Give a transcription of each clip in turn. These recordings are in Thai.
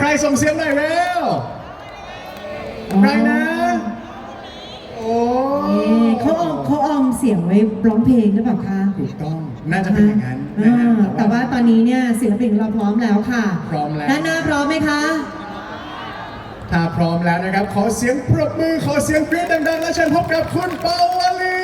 ใครส่งเสียงหน่อยเร็วใครนะ โอ้นี่เขาออมเขาออมเสียงไว้ร้องเพลงหรือเปล่าคะถูกต้องน่าจะเป็นอย่างนั้นนะอ่าฮะแต่ว่าตอนนี้เนี่ยศิลปินของเราพร้อมแล้วค่ะ พร้อมแล้วด้านหน้าพร้อมไหมคะ ถ้าพร้อมแล้วนะครับ ขอเสียงปรบมือ ขอเสียงกรี๊ดดังๆ และเชิญพบกับคุณเปาวลี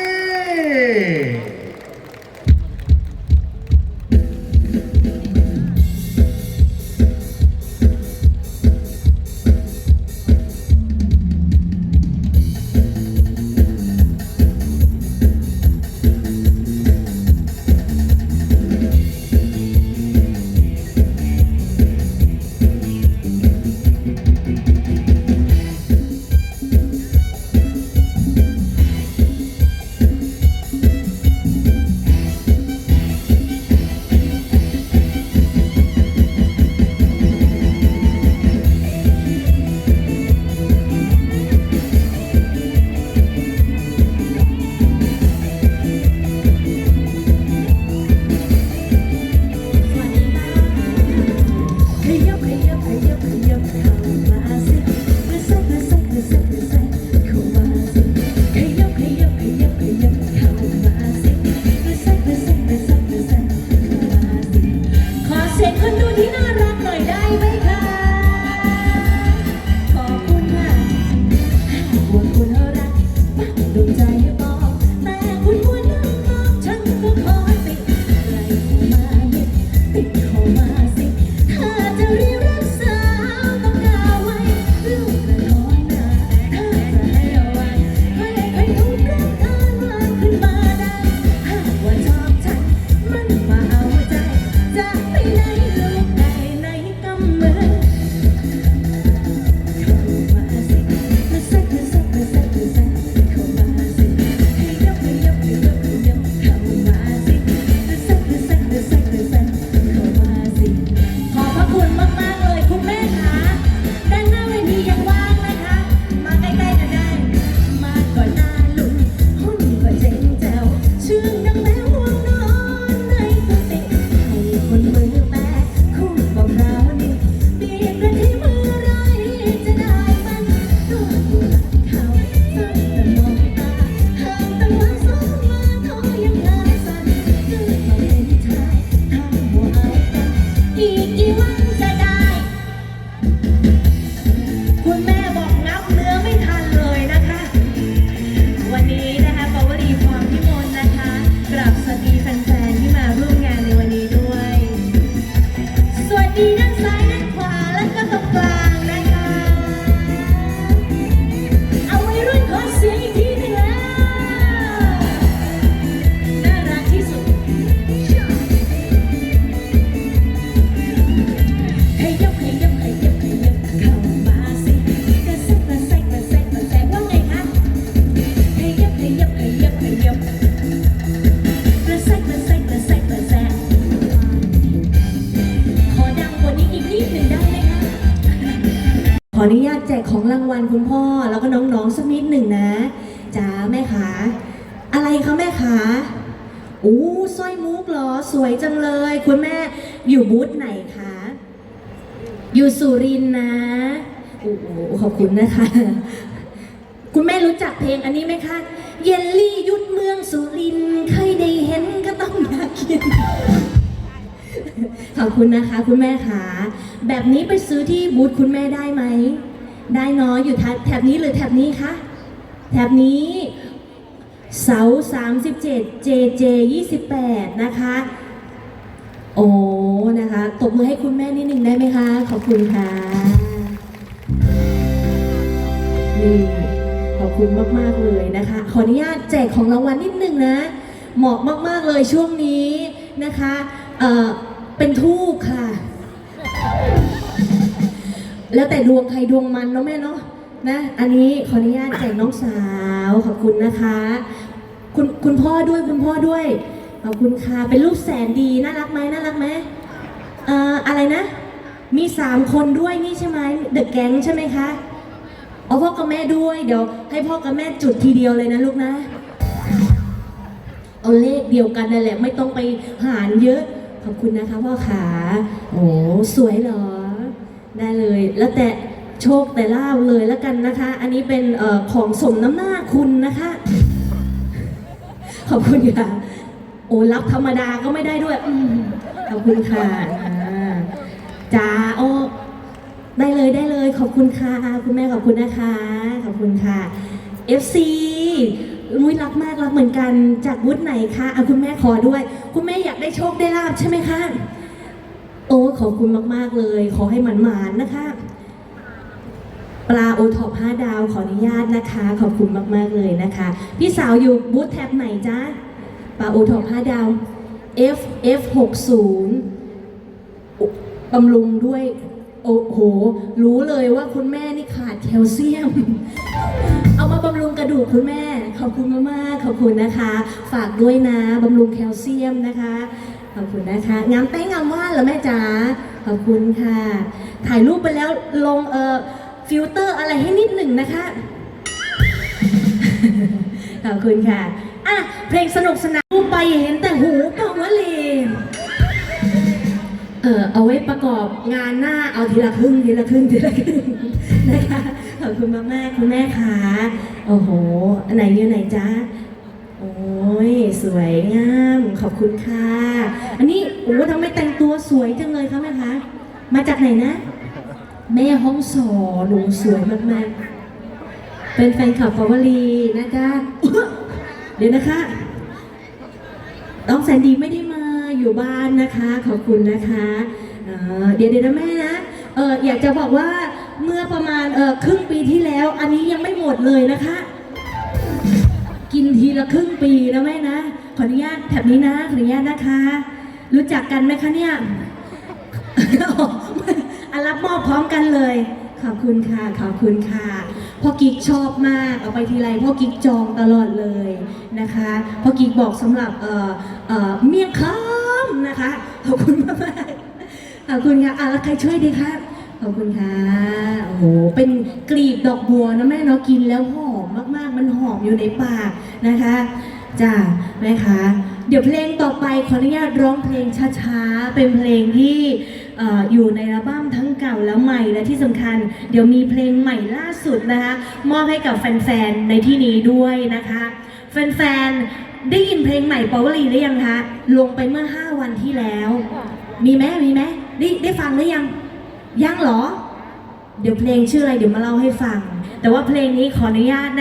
ที่น่ารักหน่อยได้ไหมคะ ออนุญาตแจกของรางวัลคุณพ่อ แล้วก็น้องๆสักนิดหนึ่งนะจ้าแม่ขาอะไรคะแม่ขาอู้สร้อยมุกเหรอ สวยจังเลย คุณแม่อยู่บูธไหนคะ อยู่สุรินนะโอ้โหขอบคุณนะคะ คุณแม่รู้จักเพลงอันนี้ไหมคะ เยลลี่ยุดเมืองสุรินเคยได้เห็นก็ต้องอยากกินขอบคุณนะคะ คุณแม่คะ แบบนี้ไปซื้อที่บูธคุณแม่ได้ไหม ได้เนาะอยู่แถบนี้หรือแถบนี้คะ แถบนี้เสา37 JJ 28 นะคะ โอ้นะคะ ตบมือให้คุณแม่นิดนึงได้ไหมคะ ขอบคุณค่ะนี่ขอบคุณมาก ๆ เลยนะคะ ขออนุญาตแจกของรางวัลนิดนึงนะ เหมาะมาก ๆ เลยช่วงนี้นะคะ เอ่อ เป็นทูบค่ะ แล้วแต่ดวงใครดวงมันเนาะแม่เนาะนะอันนี้ขออนุญาตแจกน้องสาวขอบคุณนะคะ คุณคุณพ่อด้วยคุณพ่อด้วยขอบคุณค่ะเป็นลูกแสนดีน่ารักไหมน่ารักไหมเอ่ออะไรนะ มีสามคนด้วยนี่ใช่ไหมเดอะแก๊งใช่ไหมคะเอาพ่อกับแม่ด้วยเดี๋ยวให้พ่อกับแม่จุดทีเดียวเลยนะลูกนะ เอาเลขเดียวกันนั่นแหละ ไม่ต้องไปหารเยอะ ขอบคุณนะคะพ่อขาโอ้สวยเหรอ ได้เลย แล้วแต่โชคแต่ลาบเลยแล้วกันนะคะ อันนี้เป็นออของสมน้ำหน้าคุณนะคะ ขอบคุณค่ะ โอ้รับธรรมดาก็ไม่ได้ด้วยอขอบคุณค่ะจ้าโอ้ได้เลยได้เลยขอบคุณค่ะ คุณแม่ขอบคุณนะคะ ขอบคุณค่ะ FC นุ้ยรักมากรักเหมือนกันจากวุฒิไหนคะอะคุณแม่ขอด้วย คุณแม่อยากได้โชคได้ลาบใช่ไหมคะโอ้ขอบคุณมากๆเลย ขอให้หมันๆนะคะ ปลาโอท็อป5ดาวขออนุญาตนะคะ ขอบคุณมากๆเลยนะคะ พี่สาวอยู่บูธแท็บไหนจ๊ะปลาโอท็อป5ดาว F F 6 0บำรุงด้วยโอ้โห รู้เลยว่าคุณแม่นี่ขาดแคลเซียม เอามาบำรุงกระดูกคุณแม่ ขอบคุณมากๆขอบคุณนะคะ ฝากด้วยนะบำรุงแคลเซียมนะคะ ขอบคุณนะคะ งามแป้งงามว่านเหรอแม่จ๋าขอบคุณค่ะ ถ่ายรูปไปแล้วลงเอ่อฟิลเตอร์อะไรให้นิดหนึ่งนะคะ ขอบคุณค่ะอะเพลงสนุกสนานรูปไปเห็นแต่หูเปล่าวะเล เออเอาไว้ประกอบงานหน้าเอาทีละครึ่งทีละครึ่งทีละครึ่งนะคะขอบคุณมากแม่คุณแม่ค่ะโอ้โหอันไหนอยู่ไหนจ๊ะโอ้ยสวยงามขอบคุณค่ะ อันนี้โอ้ทำไมแต่งตัวสวยจังเลยคะแม่คะมาจากไหนนะ แม่ห้องสอหนูสวยมากๆ เป็นแฟนคลับฟาวลีนะจ๊ะเดี๋ยวนะคะน้องแสนดีไม่ได้ อยู่บ้านนะคะ ขอบคุณนะคะเเดี๋ยวเดี๋ยวนะแม่นะเอออยากจะบอกว่าเมื่อประมาณเออครึ่งปีที่แล้ว อันนี้ยังไม่หมดเลยนะคะ กินทีละครึ่งปีนะแม่นะขออนุญาตแถบนี้นะขออนุญาตนะคะ รู้จักกันไหมคะเนี่ยอันรับมอบพร้อมกันเลย ขอบคุณค่ะ ขอบคุณค่ะ พ่อกิ๊กชอบมาก เอาไปทีไรพ่อกิ๊กจองตลอดเลยนะคะ พ่อกิ๊กบอกสำหรับเอ่อเอ่อเมี่ยงคำ นะคะ ขอบคุณมากๆขอบคุณค่ะอะแล้วใครช่วยดีคะขอบคุณค่ะโอ้โหเป็นกลีบดอกบัวนะแม่เนาะกินแล้วหอมมากๆ มันหอมอยู่ในปากนะคะจ้าแม่คะเดี๋ยวเพลงต่อไปขออนุญาตร้องเพลงช้าๆ เป็นเพลงที่อออยู่ในอัลบั้มทั้งเก่าแล้วใหม่และที่สำคัญ เดี๋ยวมีเพลงใหม่ล่าสุดนะคะ มอบให้กับแฟนๆ ในที่นี้ด้วยนะคะ แฟนๆ ได้ยินเพลงใหม่ปาวลีหรือยังคะลงไปเมื่อ 5 วันที่แล้ว มีไหมมีไหมได้ได้ฟังหรือยัง ยังเหรอ เดี๋ยวเพลงชื่ออะไรเดี๋ยวมาเล่าให้ฟัง แต่ว่าเพลงนี้ขออนุญาตนะ